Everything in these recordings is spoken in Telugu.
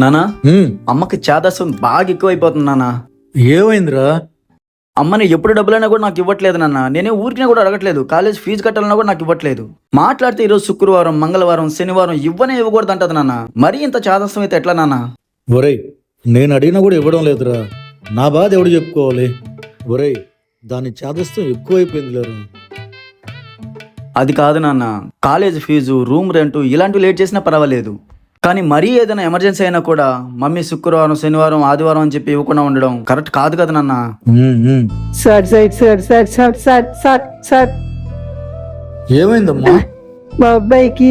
నానా? అమ్మకి చేదస్సం బాగా ఎక్కువైపోతుంది నాన్న ఏమైందిరా? అమ్మని ఎప్పుడు డబ్బులైనా కూడా నాకు ఇవ్వట్లేదు నాన్న. నేనే ఊరికినా కూడా అడగట్లేదు. కాలేజ్ ఫీజు కట్టాలన్నా కూడా నాకు ఇవ్వట్లేదు. మాట్లాడితే ఈరోజు శుక్రవారం మంగళవారం శనివారం ఇవ్వనే ఇవ్వకూడదు అంటది నాన్న. మరీ ఇంత చాదస్తం అయితే ఎట్లా నాన్న? ఒరేయ్ నేను అడిగినా కూడా ఇవ్వడం లేదురా. నా బాధ ఎవడు చెప్పుకోవాలి? ఒరేయ్ దాని చేదస్తం ఎక్కువైపోయింది లేరు అది కాదు నాన్న. కాలేజ్ ఫీజు రూమ్ రెంట్ ఇలాంటివి లేట్ చేసినా పర్వాలేదు. కానీ మరీ ఏదైనా ఎమర్జెన్సీ అయినా కూడా మమ్మీ శుక్రవారం శనివారం ఆదివారం అని చెప్పి ఇవ్వకుండా ఉండడం కరెక్ట్ కాదు కదా నాన్న. Sir sir sir sir sir sir sir sir. ఏమైందమ్మా? మా అబ్బాయికి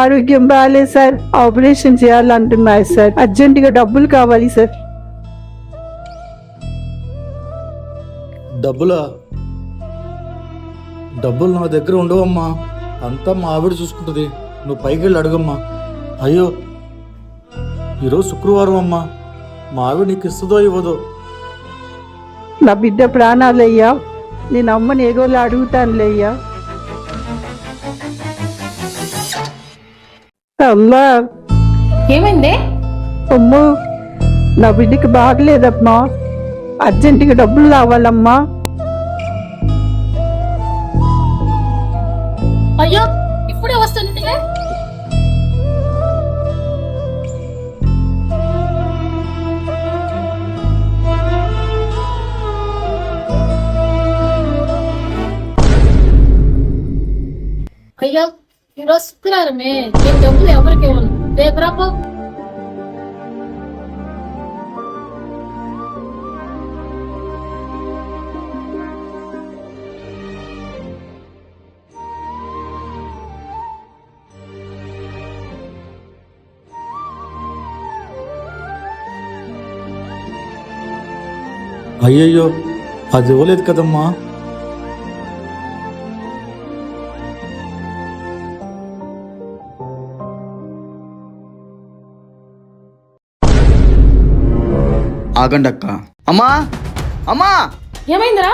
ఆరోగ్యం బాగాలేదు సార్. Operation చేయాలంటున్నారు sir. అర్జెంట్గా డబ్బులు కావాలి సార్. డబ్బులా? డబ్బులు నా దగ్గర ఉండవమ్మా. అంతా మా ఆవిడ చూసుకుంటుంది. నువ్వు పైకి వెళ్ళి అడుగమ్మా. అయ్యో ఈరోజు శుక్రవారం అమ్మా. మా ఆవిడ నీకు ఇస్తుందో ఇవ్వదో? నా బిడ్డ ప్రాణాలయ్యా. నేను అమ్మని ఏగోలు అడుగుతానులేయ్యా. అమ్మా. ఏమైంది? అమ్మో నా బిడ్డకి బాగలేదమ్మా. అర్జెంటుగా డబ్బులు కావాలమ్మా అయ్యో ఇప్పుడే వస్తుంది అయ్యో ఈరోజు శుక్రవారమే. నేను డబ్బులు ఎవరికి ఇవ్వను. రేపు రాబో అయ్యయ్యో అది ఇవ్వలేదు కదమ్మా. ఆగండి అక్క అమ్మా అమ్మా. ఏమైందిరా?